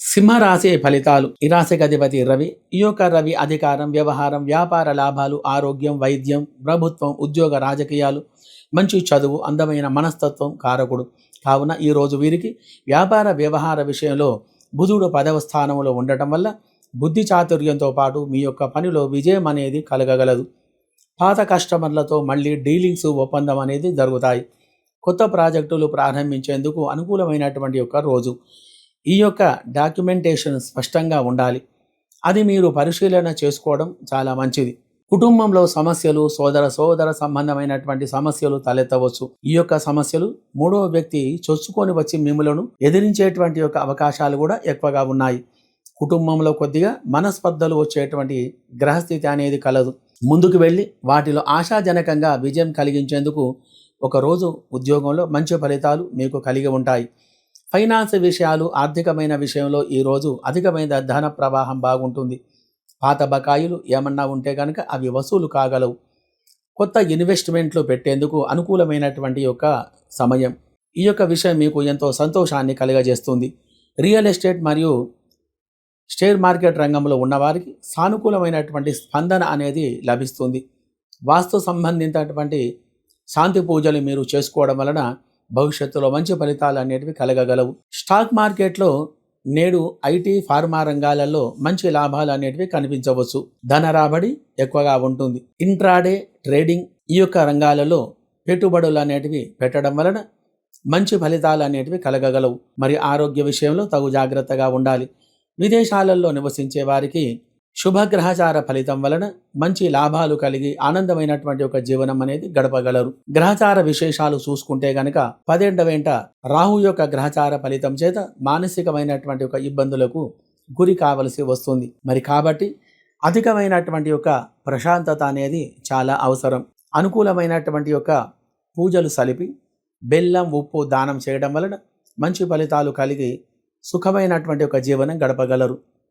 సింహరాశి ఫలితాలు. ఈ రాశికి అధిపతి రవి ఈ యొక్క రవి అధికారం వ్యవహారం వ్యాపార లాభాలు ఆరోగ్యం వైద్యం ప్రభుత్వం ఉద్యోగ రాజకీయాలు. మంచి చదువు అందమైన మనస్తత్వం కారకుడు. కావున ఈరోజు వీరికి వ్యాపార వ్యవహార విషయంలో బుధుడు పదవ స్థానంలో ఉండటం వల్ల బుద్ధి చాతుర్యంతో పాటు మీ యొక్క పనిలో విజయం అనేది కలగగలదు. పాత కస్టమర్లతో మళ్ళీ డీలింగ్స్ ఒప్పందం అనేది జరుగుతాయి. కొత్త ప్రాజెక్టులు ప్రారంభించేందుకు అనుకూలమైనటువంటి యొక్క రోజు. ఈ యొక్క డాక్యుమెంటేషన్ స్పష్టంగా ఉండాలి. అది మీరు పరిశీలన చేసుకోవడం చాలా మంచిది. కుటుంబంలో సమస్యలు సోదర సోదర సంబంధమైనటువంటి సమస్యలు తలెత్తవచ్చు. ఈ యొక్క సమస్యలు మూడవ వ్యక్తి చొచ్చుకొని వచ్చి మిమ్మలను ఎదిరించేటువంటి యొక్క అవకాశాలు కూడా ఎక్కువగా ఉన్నాయి. కుటుంబంలో కొద్దిగా మనస్పర్ధలు వచ్చేటువంటి గ్రహస్థితి అనేది కలదు. ముందుకు వెళ్ళి వాటిలో ఆశాజనకంగా విజయం కలిగించేందుకు ఒకరోజు ఉద్యోగంలో మంచి ఫలితాలు మీకు కలిగి ఉంటాయి. ఫైనాన్స్ విషయాలు ఆర్థికమైన విషయంలో ఈరోజు అధికమైన ధన ప్రవాహం బాగుంటుంది. పాత బకాయిలు ఏమన్నా ఉంటే కనుక అవి వసూలు కాగలవు. కొత్త ఇన్వెస్ట్మెంట్లు పెట్టేందుకు అనుకూలమైనటువంటి యొక్క సమయం. ఈ యొక్క విషయం మీకు ఎంతో సంతోషాన్ని కలుగజేస్తుంది. రియల్ ఎస్టేట్ మరియు షేర్ మార్కెట్ రంగంలో ఉన్నవారికి సానుకూలమైనటువంటి స్పందన అనేది లభిస్తుంది. వాస్తు సంబంధించినటువంటి శాంతి పూజలు మీరు చేసుకోవడం వలన భవిష్యత్తులో మంచి ఫలితాలు అనేటివి కలగగలవు. స్టాక్ మార్కెట్లో నేడు ఐటీ ఫార్మా రంగాలలో మంచి లాభాలు అనేటివి కనిపించవచ్చు. ధన రాబడి ఎక్కువగా ఉంటుంది. ఇంట్రాడే ట్రేడింగ్ ఈ యొక్క రంగాలలో పెట్టుబడులు అనేటివి పెట్టడం వలన మంచి ఫలితాలు అనేటివి కలగగలవు. మరి ఆరోగ్య విషయంలో తగు జాగ్రత్తగా ఉండాలి. విదేశాలలో నివసించే వారికి శుభగ్రహచార ఫలితం వలన మంచి లాభాలు కలిగి ఆనందమైనటువంటి ఒక జీవనం అనేది గడపగలరు. గ్రహచార విశేషాలు చూసుకుంటే గనక పదేండవేంట రాహు యొక్క గ్రహచార ఫలితం చేత మానసికమైనటువంటి ఒక ఇబ్బందులకు గురి కావలసి వస్తుంది. మరి కాబట్టి అధికమైనటువంటి యొక్క ప్రశాంతత అనేది చాలా అవసరం. అనుకూలమైనటువంటి యొక్క పూజలు సలిపి బెల్లం ఉప్పు దానం చేయడం వలన మంచి ఫలితాలు కలిగి సుఖమైనటువంటి ఒక జీవనం గడపగలరు.